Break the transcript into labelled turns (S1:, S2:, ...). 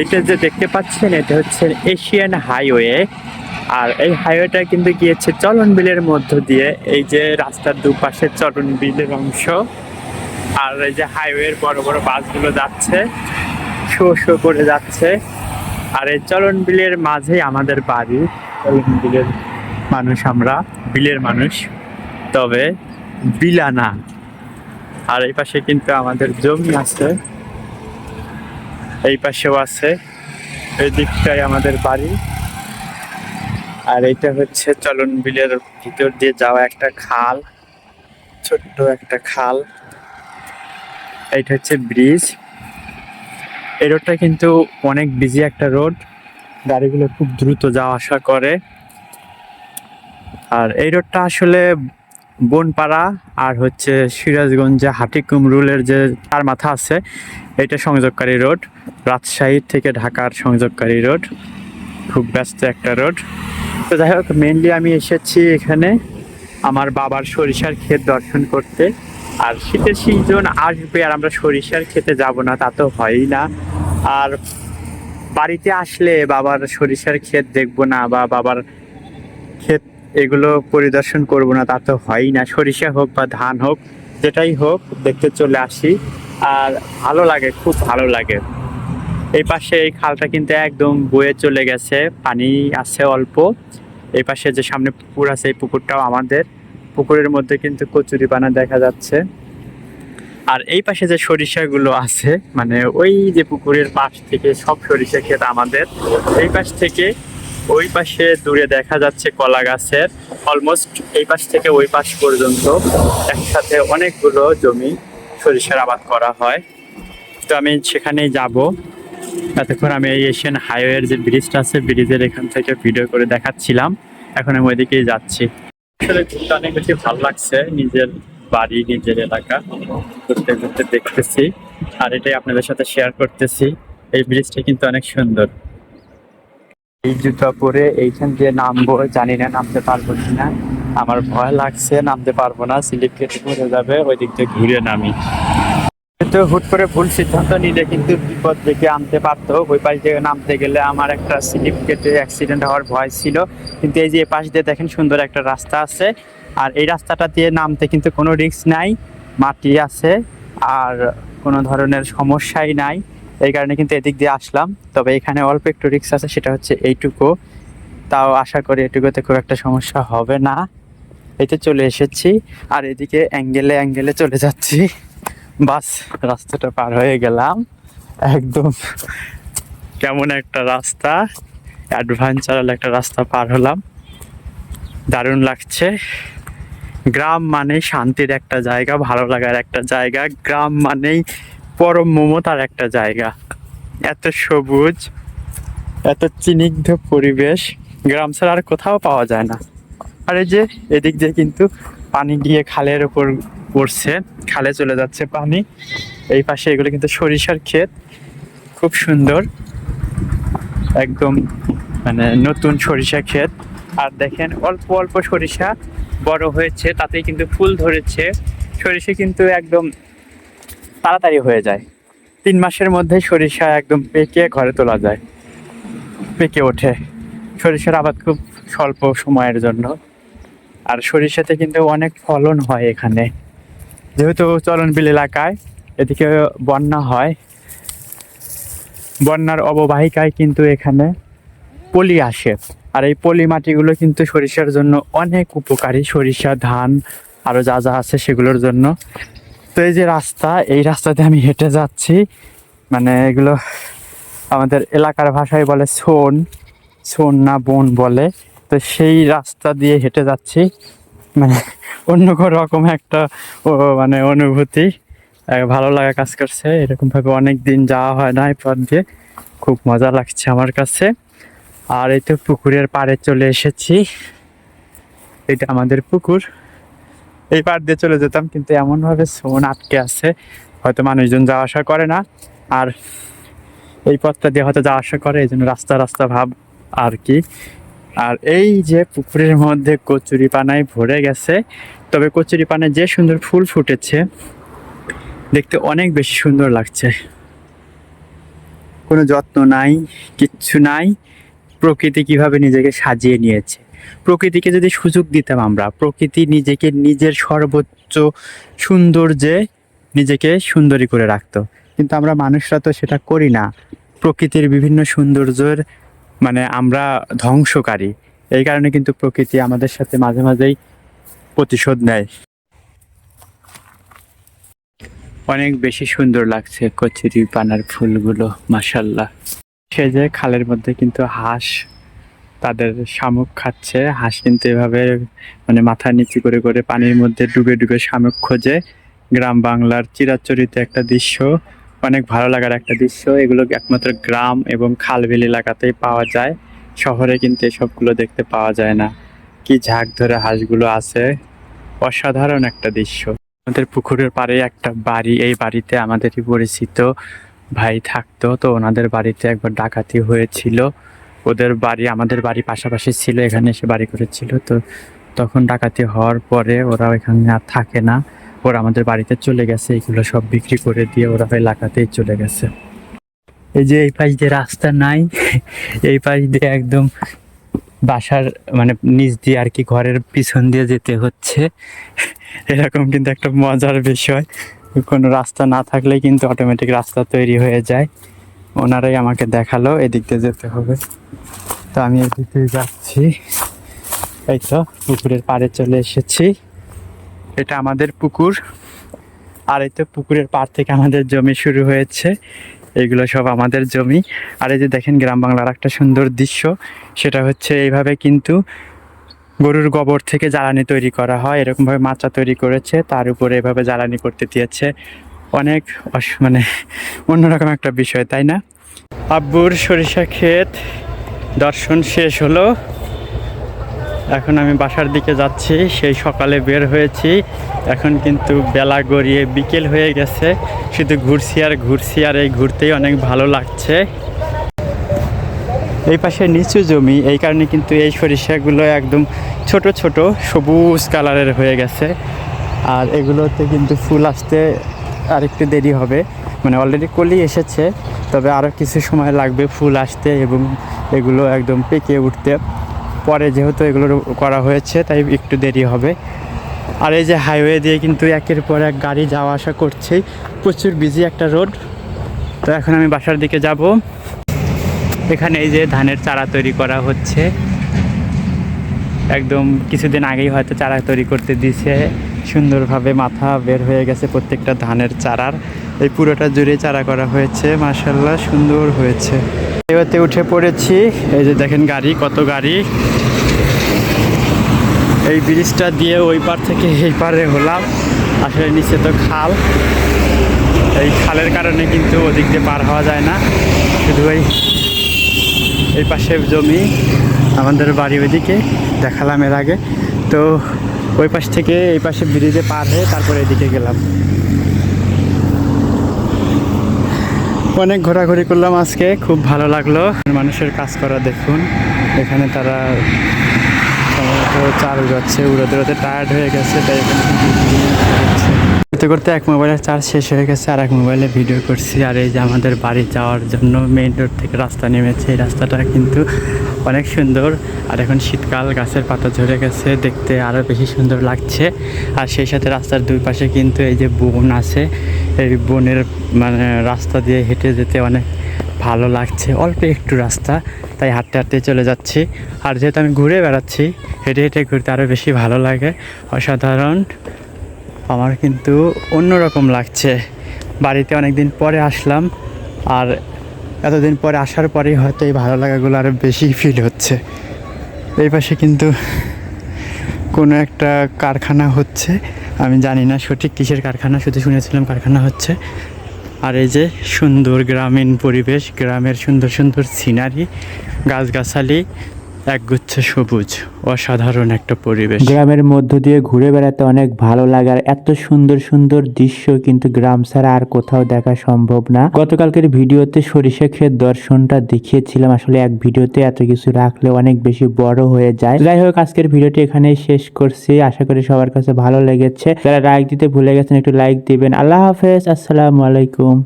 S1: এটা যে দেখতে পাচ্ছেন, এটা হচ্ছে এশিয়ান হাইওয়ে আর এই হাইওয়েটা কিন্তু গিয়েছে চলন বিলের মধ্য দিয়ে। এই যে রাস্তার দুপাশে চলন বিলের অংশ। আর এই যে হাইওয়ের বড় বড় বাসগুলো যাচ্ছে, শো শো করে যাচ্ছে। আর এই চলন বিলের মাঝেই আমাদের বাড়ি। চলন বিলের মানুষ আমরা, বিলের মানুষ। তবে বিলানা আর এই পাশে কিন্তু আমাদের জমি আছে। এই পাশেও আছে। এই দিকটাই আমাদের বাড়ি। আর এটা হচ্ছে চলন বিলের ভিতর দিয়ে যাওয়া একটা খাল, ছোট্ট একটা খাল। এইটা হচ্ছে ব্রিজ। এই রোডটা কিন্তু অনেক বিজি একটা রোড। গাড়িগুলো খুব দ্রুত যাওয়া আসা করে। আর এই রোডটা আসলে বনপাড়া আর হচ্ছে সিরাজগঞ্জে হাটিকুমরুলের যে তার মাথা আছে, এটা সংযোগকারী রোড। রাজশাহী থেকে ঢাকার সংযোগকারী রোড। খুব ব্যস্ত একটা রোড। তো যাই হোক মেনলি আমি এসেছি এখানে আমার বাবার সরিষার ক্ষেত দর্শন করতে। আর শীতের সিজন আসবে আর আমরা সরিষার খেতে যাব না, তা তো হয়ই না। আর বাড়িতে আসলে বাবার সরিষার ক্ষেত দেখব না বা বাবার ক্ষেত এগুলো পরিদর্শন করব না, তা তো হয়ই না। সরিষা হোক বা ধান হোক, যেটাই হোক, দেখতে চলে আসি। আর ভালো লাগে, খুব ভালো লাগে। এই পাশে এই খালটা কিন্তু একদম বয়ে চলে গেছে, পানি আছে অল্প। এই পাশে যে সামনে পুকুর আছে, এই পুকুরটাও আমাদের। পুকুরের মধ্যে কিন্তু কচুরি পানা দেখা যাচ্ছে। আর এই পাশে যে সরিষাগুলো আছে মানে ওই যে পুকুরের পাশ থেকে সব সরিষা ক্ষেত আমাদের, এই পাশ থেকে ওই পাশে দূরে দেখা যাচ্ছে কলা গাছের অলমোস্ট এই পাশ থেকে ওই পাশ পর্যন্ত একসাথে অনেকগুলো জমি সরিষার আবাদ করা হয়। তো আমি সেখানেই যাব। এতক্ষণ আমি এই এশিয়ান হাইওয়ের যে ব্রিজটা আছে ব্রিজের এখান থেকে ভিডিও করে দেখাচ্ছিলাম। এখন আমি ওইদিকেই যাচ্ছি। আসলে ঘুরতে অনেক বেশি ভালো লাগছে, নিজের বাড়ি, নিজের এলাকা ঘুরতে ঘুরতে দেখতেছি। আর এটাই আপনাদের সাথে শেয়ার করতেছি। এই ব্রিজটা কিন্তু অনেক সুন্দর। এই জুতা পরে এইখান দিয়ে নামবো, জানি না নামতে পারব কিনা। আমার ভয় লাগছে, নামতে পারব না। স্লিপ কেটে পড়ে যাবে ওই দিক থেকে ঘুরে নামি। তো হুট করে ভুল সিদ্ধান্ত নিলে কিন্তু বিপদ ডেকে আনতে পারতো ওই পাশ দিয়ে নামতে গেলে আমার একটা স্লিপ কেটে অ্যাক্সিডেন্ট হওয়ার ভয় ছিল। কিন্তু এই যে পাশ দিয়ে দেখেন সুন্দর একটা রাস্তা আছে। আর এই রাস্তাটা দিয়ে নামতে কিন্তু কোনো রিস্ক নাই। মাটি আছে, আর কোনো ধরনের সমস্যাই নাই। এই কারণে কিন্তু এদিক দিয়ে আসলাম। তবে এখানে অল্প একটু রিক্স আছে, সেটা হচ্ছে এইটুকু। তাও আশা করি এটুকুতে খুব একটা সমস্যা হবে না। এতে চলে এসেছি। আর এদিকে অ্যাঙ্গেলে অ্যাঙ্গেলে চলে যাচ্ছি। বাস, রাস্তাটা পার হয়ে গেলাম। একদম কেমন একটা রাস্তা। অ্যাডভেঞ্চারাল একটা রাস্তা পার হলাম। দারুণ লাগছে। গ্রাম মানে শান্তির একটা জায়গা, ভালো লাগার একটা জায়গা। গ্রাম মানেই পরম মমতার একটা জায়গা। এত সবুজ, এত চিনিগ্ধ পরিবেশ, গ্রাম ছাড়া আর কোথাও পাওয়া যায় না। আর এই যে, এদিক দিয়ে কিন্তু পানি গিয়ে খালের ওপর পড়ছে, খালে চলে যাচ্ছে পানি। এই পাশে এগুলো কিন্তু সরিষার ক্ষেত, খুব সুন্দর। একদম মানে নতুন সরিষা ক্ষেত। আর দেখেন, অল্প অল্প সরিষা বড় হয়েছে, তাতেই কিন্তু ফুল ধরেছে। সরিষা কিন্তু একদম তাড়াতাড়ি হয়ে যায়। তিন মাসের মধ্যে সরিষা একদম পেকে ঘরে তোলা যায়। পেকে ওঠে। সরিষার আবাদ খুব স্বল্প সময়ের জন্য। আর সরিষাতে কিন্তু অনেক ফলন হয় এখানে। যেহেতু চলনবিল এলাকায়, এদিকে বন্যা হয়। বন্যার অববাহিকায় কিন্তু এখানে পলি আসে। আর এই পলি মাটিগুলো কিন্তু সরিষার জন্য অনেক উপকারী। সরিষা, ধান আরও যা যা আছে সেগুলোর জন্য। তো এই যে রাস্তা, এই রাস্তাতে আমি হেঁটে যাচ্ছি। মানে এগুলো আমাদের এলাকার ভাষায় বলে সোন সোন না বন বলে। তো সেই রাস্তা দিয়ে হেঁটে যাচ্ছি। মানে অন্য রকম একটা মানে অনুভূতি। ভালো লাগা কাজ করছে। এরকমভাবে অনেক দিন যাওয়া হয় না এই পথ দিয়ে। খুব মজা লাগছে আমার কাছে। আর এই তো পুকুরের পাড়ে চলে এসেছি। এটা আমাদের পুকুর। এই পাড় দিয়ে চলে যেতাম, কিন্তু এমনভাবে সোন আটকে আছে, হয়তো মানুষজন যাওয়া আসা করে না। আর এই পথটা দিয়ে হয়তো যাওয়া আসা করে, এই জন্য রাস্তা রাস্তা ভাব আর কি। আর এই যে পুকুরের মধ্যে কচুরি পানায় ভরে গেছে, তবে কচুরি পানায় যে সুন্দর ফুল ফুটেছে, দেখতে অনেক বেশি সুন্দর লাগছে। কোনো যত্ন নাই, কিচ্ছু নাই, প্রকৃতি কীভাবে নিজেকে সাজিয়ে নিয়েছে। প্রকৃতিকে যদি সুযোগ দিতাম আমরা, প্রকৃতি নিজেকে নিজের সর্বোচ্চ সৌন্দর্যে নিজেকে সুন্দরী করে রাখতো। কিন্তু আমরা মানুষরা তো সেটা করি না। প্রকৃতির বিভিন্ন সৌন্দর্যের মানে আমরা ধ্বংসকারী। এই কারণে কিন্তু প্রকৃতি আমাদের সাথে মাঝে মাঝেই প্রতিশোধ নেয়। অনেক বেশি সুন্দর লাগছে কচুরি পানার ফুলগুলো মাসাল্লাহ সে যে খালের মধ্যে কিন্তু হাঁস তাদের শামুক খাচ্ছে। হাঁস কিন্তু এভাবে মানে মাথা নিচু করে করে পানির মধ্যে ডুবে ডুবে শামুক খোঁজে। গ্রাম বাংলার চিরাচরিত একটা দৃশ্য, অনেক ভালো লাগার একটা দৃশ্য। এগুলো একমাত্র গ্রাম এবং খালবিল এলাকাতেই পাওয়া যায়। শহরে কিন্তু এসবগুলো দেখতে পাওয়া যায় না। কি ঝাঁক ধরে হাঁসগুলো আছে। অসাধারণ একটা দৃশ্য। আমাদের পুকুরের পাড়ে একটা বাড়ি, এই বাড়িতে আমাদেরই পরিচিত ভাই থাকতো। তো ওনাদের বাড়িতে একবার ডাকাতি হয়েছিল। ওদের বাড়ি, আমাদের বাড়ি পাশাপাশি ছিল, এখানে এসে বাড়ি করেছিল। তো তখন ডাকাতি হওয়ার পরে ওরা এখানে আর থাকে না। ওরা আমাদের বাড়িতে চলে গেছে, এগুলো সব বিক্রি করে দিয়ে ওরা এলাকাতেই চলে গেছে। এই যে এই পাশ দিয়ে রাস্তা নাই, এই পাশ দিয়ে একদম বাসার মানে নিচ দিয়ে আর কি ঘরের পিছন দিয়ে যেতে হচ্ছে। এরকম কিন্তু একটা মজার বিষয়। কোনো রাস্তা না থাকলে কিন্তু অটোমেটিক রাস্তা তৈরি হয়ে যায়। ওনারাই আমাকে দেখাল, এদিক দিয়ে যেতে হবে। তো আমি এদিক দিয়ে যাচ্ছি। এই তো, পুকুরের পাড়ে চলে এসেছি। এটা আমাদের পুকুর। আর এই তো পুকুরের পাড় থেকে আমাদের জমি শুরু হয়েছে। এগুলো সব আমাদের জমি। আর এই যে দেখেন, গ্রাম বাংলার একটা সুন্দর দৃশ্য। সেটা হচ্ছে এইভাবে কিন্তু গরুর গোবর থেকে জ্বালানি তৈরি করা হয়। এরকমভাবে মাচা তৈরি করেছে। তার উপরে এভাবে জ্বালানি করতে দিয়েছে। অনেক মানে অন্যরকম একটা বিষয়, তাই না? আব্বুর সরিষা ক্ষেত দর্শন শেষ হলো। এখন আমি বাসার দিকে যাচ্ছি, সেই সকালে বের হয়েছি। এখন কিন্তু বেলা গড়িয়ে বিকেল হয়ে গেছে। শুধু ঘুরছি আর ঘুরছি, আর এই ঘুরতেই অনেক ভালো লাগছে। এই পাশে নিচু জমি, এই কারণে কিন্তু এই সরিষাগুলো একদম ছোট ছোট, সবুজ কালারের হয়ে গেছে। আর এগুলোতে কিন্তু ফুল আসতে আর একটু দেরি হবে। মানে অলরেডি কলি এসেছে, তবে আরও কিছু সময় লাগবে ফুল আসতে এবং এগুলো একদম পেকে উঠতে। পরে যেহেতু এগুলো করা হয়েছে, তাই একটু দেরি হবে। আর এই যে হাইওয়ে দিয়ে কিন্তু একের পর এক গাড়ি যাওয়া আসা করছে। প্রচুর বিজি একটা রোড তো এখন আমি বাসার দিকে যাব। এখানে এই যে ধানের চারা তৈরি করা হচ্ছে। একদম কিছুদিন আগেই হয়তো চারা তৈরি করতে দিছে সুন্দরভাবে মাথা বের হয়ে গেছে প্রত্যেকটা ধানের চারার। এই পুরোটা জুড়ে চারা করা হয়েছে মার্শাল্লাহ সুন্দর হয়েছে। এবারতে উঠে পড়েছি, এই যে দেখেন গাড়ি, কত গাড়ি। এই ব্রিজটা দিয়ে ওই পার থেকে এই পারে হলাম, আসলে নিচে তো খাল। এই খালের কারণে কিন্তু ওদিক দিয়ে পার হওয়া যায় না, শুধু ওই এই পাশে জমি। আমাদের বাড়ি ওইদিকে, দেখালাম এর আগে। তো ওই পাশ থেকে এই পাশে ব্রিজে পার হয়ে তারপরে এদিকে গেলাম। অনেক ঘোরাঘুরি করলাম আজকে, খুব ভালো লাগল। মানুষের কাজ করা দেখুন, এখানে তারা চাল যাচ্ছে উড়োতে উড়োতে টায়ার্ড হয়ে গেছে, তাই এখানে করতে করতে এক মোবাইলের চার্জ শেষ হয়ে গেছে, আর এক মোবাইলে ভিডিও করছি। আর এই যে আমাদের বাড়ি যাওয়ার জন্য মেইন রোড থেকে রাস্তা নেমেছে, এই রাস্তাটা কিন্তু অনেক সুন্দর। আর এখন শীতকাল, গাছের পাতা ঝরে গেছে, দেখতে আরও বেশি সুন্দর লাগছে। আর সেই সাথে রাস্তার দুই পাশে কিন্তু এই যে বন আছে, এই বনের মানে রাস্তা দিয়ে হেঁটে যেতে অনেক ভালো লাগছে। অল্প একটু রাস্তা, তাই হাঁটতে হাঁটতে চলে যাচ্ছি। আর যেহেতু আমি ঘুরে বেড়াচ্ছি, হেঁটে হেঁটে ঘুরতে আরও বেশি ভালো লাগে। অসাধারণ। আমার কিন্তু অন্যরকম লাগছে। বাড়িতে অনেক দিন পরে আসলাম আর এতদিন পরে আসার পরেই হয়তো এই ভালো লাগাগুলো আরও বেশি ফিল হচ্ছে। এই পাশে কিন্তু কোনো একটা কারখানা হচ্ছে। আমি জানি না সঠিক কিসের কারখানা, শুধু শুনেছিলাম কারখানা হচ্ছে। আর এই যে সুন্দর গ্রামীণ পরিবেশ, গ্রামের সুন্দর সুন্দর সিনারি গাছগাছালি একগুচ্ছ সবুজ, অসাধারণ একটা পরিবেশ।
S2: গ্রামের মধ্য দিয়ে ঘুরে বেড়াতে অনেক ভালো লাগার এত সুন্দর সুন্দর দৃশ্য কিন্তু গ্রাম ছাড়া আর কোথাও দেখা সম্ভব না। গতকালকের ভিডিওতে সরিষা ক্ষেত দর্শনটা দেখিয়েছিলাম। আসলে এক ভিডিওতে এত কিছু রাখলে অনেক বেশি বড় হয়ে যায়। যাই হোক, আজকের ভিডিওটি এখানেই শেষ করছি। আশা করি সবার কাছে ভালো লেগেছে। যারা লাইক দিতে ভুলে গেছেন, একটু লাইক দিবেন। আল্লাহ হাফেজ, আসসালামু আলাইকুম।